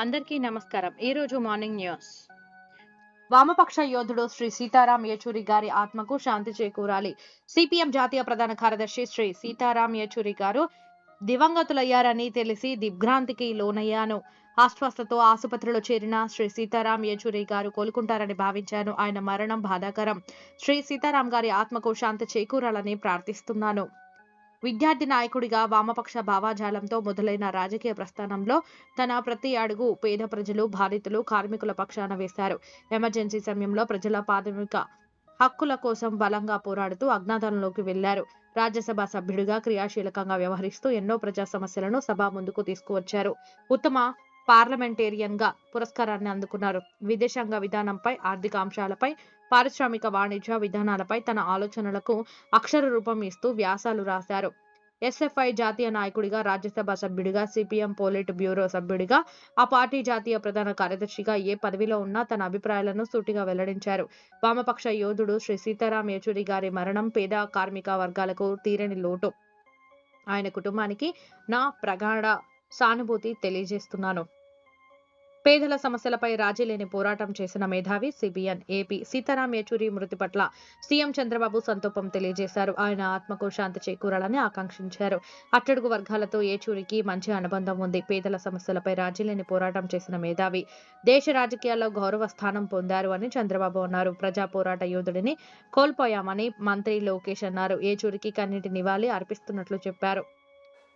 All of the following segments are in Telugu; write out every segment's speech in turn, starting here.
అందరికీ నమస్కారం. ఈ రోజు మార్నింగ్ న్యూస్. వామపక్ష యోధుడు శ్రీ సీతారాం యేచూరి గారి ఆత్మకు శాంతి చేకూరాలి. సిపిఎం జాతీయ ప్రధాన కార్యదర్శి శ్రీ సీతారాం యేచూరి గారు దివంగతులయ్యారని తెలిసి దిగ్భ్రాంతికి లోనయ్యాను. అస్వస్థతో ఆసుపత్రిలో చేరిన శ్రీ సీతారాం యేచూరి గారు కోలుకుంటారని భావించాను. ఆయన మరణం బాధాకరం. శ్రీ సీతారాం గారి ఆత్మకు శాంతి చేకూరాలని ప్రార్థిస్తున్నాను. విద్యార్థి నాయకుడిగా వామపక్ష భావాజాలంతో మొదలైన రాజకీయ ప్రస్థానంలో తన ప్రతి అడుగు పేద ప్రజలు బాధితులు కార్మికుల పక్షాన వేశారు. ఎమర్జెన్సీ సమయంలో ప్రజల ప్రాథమిక హక్కుల కోసం బలంగా పోరాడుతూ అజ్ఞాతంలోకి వెళ్ళారు రాజ్యసభ సభ్యుడిగా క్రియాశీలకంగా వ్యవహరిస్తూ ఎన్నో ప్రజా సమస్యలను సభ ముందుకు తీసుకువచ్చారు. ఉత్తమ పార్లమెంటేరియన్గా పురస్కారాన్ని అందుకున్నారు. విదేశాంగ విధానంపై ఆర్థిక అంశాలపై పారిశ్రామిక వాణిజ్య విధానాలపై తన ఆలోచనలకు అక్షర రూపం ఇస్తూ వ్యాసాలు రాశారు. ఎస్ఎఫ్ఐ జాతీయ నాయకుడిగా రాజ్యసభ సభ్యుడిగా సిపిఎం పోలిట్ బ్యూరో సభ్యుడిగా ఆ పార్టీ జాతీయ ప్రధాన కార్యదర్శిగా ఏ పదవిలో ఉన్నా తన అభిప్రాయాలను సూటిగా వెల్లడించారు. వామపక్ష యోధుడు శ్రీ సీతారాం యేచూరి గారి మరణం పేద కార్మిక వర్గాలకు తీరని లోటు. ఆయన కుటుంబానికి నా ప్రగాఢ సానుభూతి తెలియజేస్తున్నాను. పేదల సమస్యలపై రాజీ లేని పోరాటం చేసిన మేధావి సిబిఎన్ ఏపీ సీతారాం యేచూరి మృతి పట్ల సీఎం చంద్రబాబు సంతోపం తెలియజేశారు. ఆయన ఆత్మకు శాంతి చేకూరాలని ఆకాంక్షించారు. అట్టడుగు వర్గాలతో యేచూరికి మంచి అనుబంధం ఉంది. పేదల సమస్యలపై రాజీ లేని పోరాటం చేసిన మేధావి దేశ రాజకీయాల్లో గౌరవ స్థానం పొందారు అని చంద్రబాబు అన్నారు. ప్రజా పోరాట యోధుడిని కోల్పోయామని మంత్రి లోకేష్ అన్నారు. ఏచూరికి కన్నీటి నివాళి అర్పిస్తున్నట్లు చెప్పారు.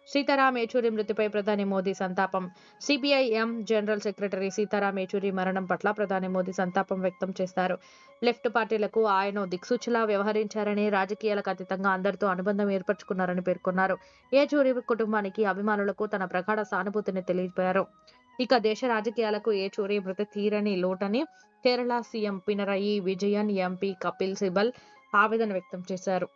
సీతారాం యేచూరి మృతిపై ప్రధాని మోదీ సంతాపం. CPIM general secretary Sitaram Yechury మరణం పట్ల ప్రధాని మోదీ సంతాపం వ్యక్తం చేశారు లెఫ్ట్ పార్టీలకు ఆయన దిక్సూచిలా వ్యవహరించారని రాజకీయాలకు అతీతంగా అందరితో అనుబంధం ఏర్పరచుకున్నారని పేర్కొన్నారు. ఏచూరి కుటుంబానికి అభిమానులకు తన ప్రగాఢ సానుభూతిని తెలిపారు ఇక దేశ రాజకీయాలకు ఏచూరి మృతి తీరని లోటని కేరళ సీఎం పినరయి విజయన్ ఎంపీ కపిల్ సిబల్ ఆవేదన వ్యక్తం చేశారు.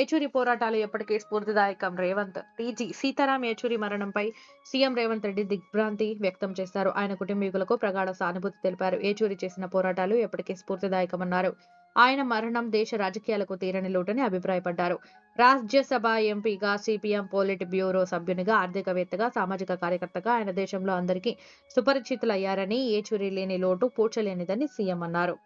ఏచూరి పోరాటాలు ఎప్పటికీ స్ఫూర్తిదాయకం. రేవంత్ టీజీ సీతారాం ఏచూరి మరణంపై సీఎం రేవంత్ రెడ్డి దిగ్భ్రాంతి వ్యక్తం చేశారు. ఆయన కుటుంబీకులకు ప్రగాఢ సానుభూతి తెలిపారు. ఏచూరి చేసిన పోరాటాలు ఎప్పటికీ స్ఫూర్తిదాయకమన్నారు. ఆయన మరణం దేశ రాజకీయాలకు తీరని లోటని అభిప్రాయపడ్డారు. రాజ్యసభ ఎంపీగా సిపిఎం పోలిట్ బ్యూరో సభ్యునిగా ఆర్థికవేత్తగా సామాజిక కార్యకర్తగా ఆయన దేశంలో అందరికీ సుపరిచితులయ్యారని ఏచూరి లేని లోటు పూడ్చలేనిదని సీఎం అన్నారు.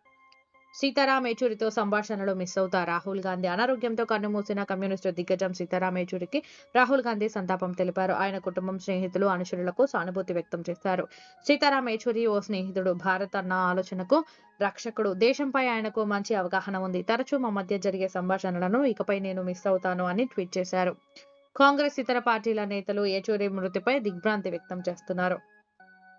సీతారాం యేచూరితో సంభాషణలు మిస్ అవుతా రాహుల్ గాంధీ అనారోగ్యంతో కన్నుమూసిన కమ్యూనిస్టు దిగ్గజం సీతారాం యేచూరికి రాహుల్ గాంధీ సంతాపం తెలిపారు. ఆయన కుటుంబం స్నేహితులు అనుచరులకు సానుభూతి వ్యక్తం చేశారు. సీతారాం యేచూరి ఓ స్నేహితుడు భారత్ అన్న ఆలోచనకు రక్షకుడు. దేశంపై ఆయనకు మంచి అవగాహన ఉంది. తరచూ మా మధ్య జరిగే సంభాషణలను ఇకపై నేను మిస్ అవుతాను అని ట్వీట్ చేశారు. కాంగ్రెస్ ఇతర పార్టీల నేతలు యేచూరి మృతిపై దిగ్భ్రాంతి వ్యక్తం చేస్తున్నారు.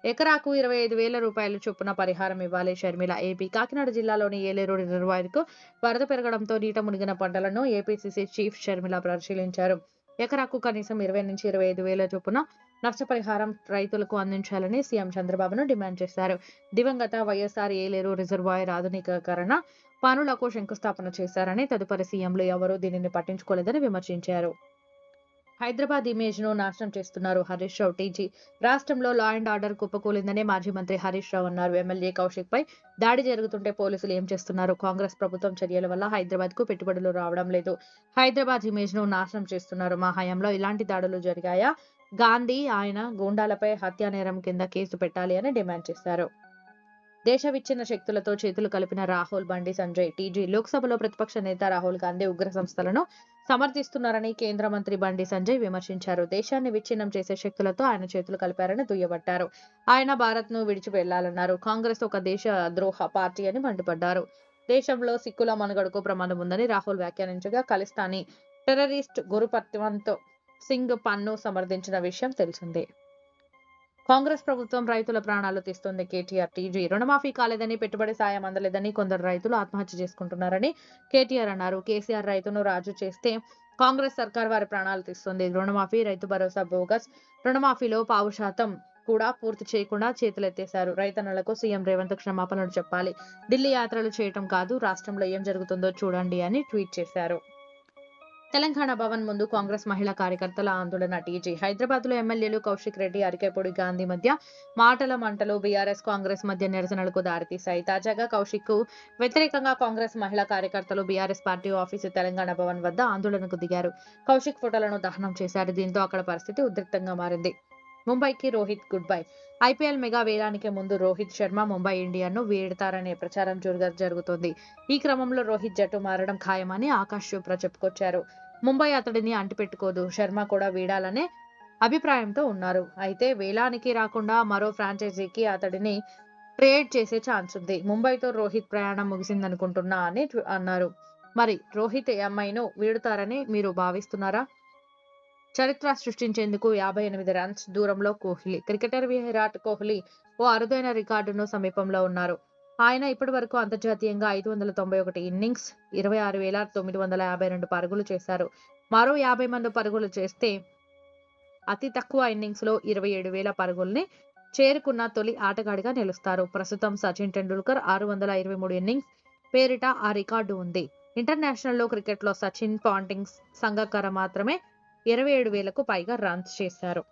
ఎకరాకు ఇరవై ఐదు వేల రూపాయల చొప్పున పరిహారం ఇవ్వాలి. షర్మిల ఏపీ. కాకినాడ జిల్లాలోని ఏలేరు రిజర్వాయర్కు వరద పెరగడంతో నీట మునిగిన పంటలను ఏపీసీసీ చీఫ్ షర్మిల పరిశీలించారు. ఎకరాకు కనీసం ఇరవై నుంచి ఇరవై ఐదు వేల చొప్పున నష్టపరిహారం రైతులకు అందించాలని సీఎం చంద్రబాబును డిమాండ్ చేశారు. దివంగత వైఎస్ఆర్ ఏలేరు రిజర్వాయర్ ఆధునికీకరణ పనులకు శంకుస్థాపన చేశారని తదుపరి సీఎంలు ఎవరూ దీనిని పట్టించుకోలేదని విమర్శించారు. హైదరాబాద్ ఇమేజ్ను నాశనం చేస్తున్నారు హరీష్ రావు. టీజీ రాష్ట్రంలో లా అండ్ ఆర్డర్ కుప్పకూలిందని మాజీ మంత్రి హరీష్ రావు అన్నారు. ఎమ్మెల్యే కౌశిక్ పై దాడి జరుగుతుంటే పోలీసులు ఏం చేస్తున్నారు? కాంగ్రెస్ ప్రభుత్వం చర్యల వల్ల హైదరాబాద్కు పెట్టుబడులు రావడం లేదు. హైదరాబాద్ ఇమేజ్ను నాశనం చేస్తున్నారు. మా హయాంలో ఇలాంటి దాడులు జరిగాయా? గాంధీ ఆయన గూండాలపై హత్యానేరం కింద కేసు పెట్టాలి అని డిమాండ్ చేశారు. దేశ విచ్ఛిన్న శక్తులతో చేతులు కలిపిన రాహుల్ బండి సంజయ్ టీజీ లోక్సభలో ప్రతిపక్ష నేత రాహుల్ గాంధీ ఉగ్ర సంస్థలను సమర్థిస్తున్నారని కేంద్ర మంత్రి బండి సంజయ్ విమర్శించారు. దేశాన్ని విచ్ఛిన్నం చేసే శక్తులతో ఆయన చేతులు కలిపారని దుయ్యబట్టారు. ఆయన భారత్ను విడిచి వెళ్ళాలన్నారు. కాంగ్రెస్ ఒక దేశ ద్రోహ పార్టీ అని మండిపడ్డారు. దేశంలో సిక్కుల మనుగడకు ప్రమాదం ఉందని రాహుల్ వ్యాఖ్యానించగా ఖలిస్తానీ టెర్రరిస్ట్ గురుపత్వంత్ సింగ్ పన్ను సమర్థించిన విషయం తెలిసిందే. కాంగ్రెస్ ప్రభుత్వం రైతుల ప్రాణాలు తీస్తుంది. కేటీఆర్ టీజీ రుణమాఫీ కాలేదని పెట్టుబడి సాయం అందలేదని కొందరు రైతులు ఆత్మహత్య చేసుకుంటున్నారని కేటీఆర్ అన్నారు. కేసీఆర్ రైతును రాజు చేస్తే కాంగ్రెస్ సర్కార్ వారి ప్రాణాలు తీస్తుంది. రుణమాఫీ రైతు భరోసా బోగస్ రుణమాఫీలో పావు శాతం కూడా పూర్తి చేయకుండా చేతులెత్తేశారు. రైతన్నలకు సీఎం రేవంత్ క్షమాపణలు చెప్పాలి. ఢిల్లీ యాత్రలు చేయటం కాదు రాష్ట్రంలో ఏం జరుగుతుందో చూడండి అని ట్వీట్ చేశారు. తెలంగాణ భవన్ ముందు కాంగ్రెస్ మహిళా కార్యకర్తల ఆందోళన. టీజీ హైదరాబాద్లో ఎమ్మెల్యేలు కౌశిక్ రెడ్డి అరికేపూడి గాంధీ మధ్య మాటల మంటలు బీఆర్ఎస్ కాంగ్రెస్ మధ్య నిరసనలకు దారితీశాయి. తాజాగా కౌశిక్కు వ్యతిరేకంగా కాంగ్రెస్ మహిళా కార్యకర్తలు BRS party office Telangana Bhavan వద్ద ఆందోళనకు దిగారు. కౌశిక్ ఫోటోలను దహనం చేశారు. దీంతో అక్కడ పరిస్థితి ఉద్రిక్తంగా మారింది. ముంబైకి Rohit good bye IPL mega వేలానికి ముందు రోహిత్ శర్మ ముంబై ఇండియన్ను వీడతారనే ప్రచారం జోరుగా జరుగుతోంది. ఈ క్రమంలో రోహిత్ జట్టు మారడం ఖాయమని ఆకాష్ చోప్రా చెప్పుకొచ్చారు. ముంబై అతడిని అంటిపెట్టుకోదు. శర్మ కూడా వీడాలనే అభిప్రాయంతో ఉన్నారు. అయితే వేలానికి రాకుండా మరో ఫ్రాంచైజీకి అతడిని ట్రేడ్ చేసే ఛాన్స్ ఉంది. ముంబైతో రోహిత్ ప్రయాణం ముగిసిందనుకుంటున్నా అని అన్నారు. మరి రోహిత్ ఎంఐను వీడుతారని మీరు భావిస్తున్నారా? చరిత్ర సృష్టించేందుకు యాభై ఎనిమిది రన్స్ దూరంలో కోహ్లీ. క్రికెటర్ విరాట్ కోహ్లీ ఓ అరుదైన రికార్డును సమీపంలో ఉన్నారు. ఆయన ఇప్పటి వరకు అంతర్జాతీయంగా ఐదు వందల తొంభై ఒకటి ఇన్నింగ్స్ ఇరవై ఆరు వేల తొమ్మిది వందల యాభై రెండు పరుగులు చేశారు. మరో యాభై మంది పరుగులు చేస్తే అతి తక్కువ ఇన్నింగ్స్లో ఇరవై ఏడు వేల పరుగుల్ని చేరుకున్న తొలి ఆటగాడిగా నిలుస్తారు. ప్రస్తుతం సచిన్ టెండూల్కర్ ఆరు వందల ఇరవై మూడు ఇన్నింగ్స్ పేరిట ఆ రికార్డు ఉంది. ఇంటర్నేషనల్లో క్రికెట్లో సచిన్ పాంటింగ్స్ సంగక్కర మాత్రమే ఇరవై ఏడు వేలకు పైగా రన్స్ చేశారు.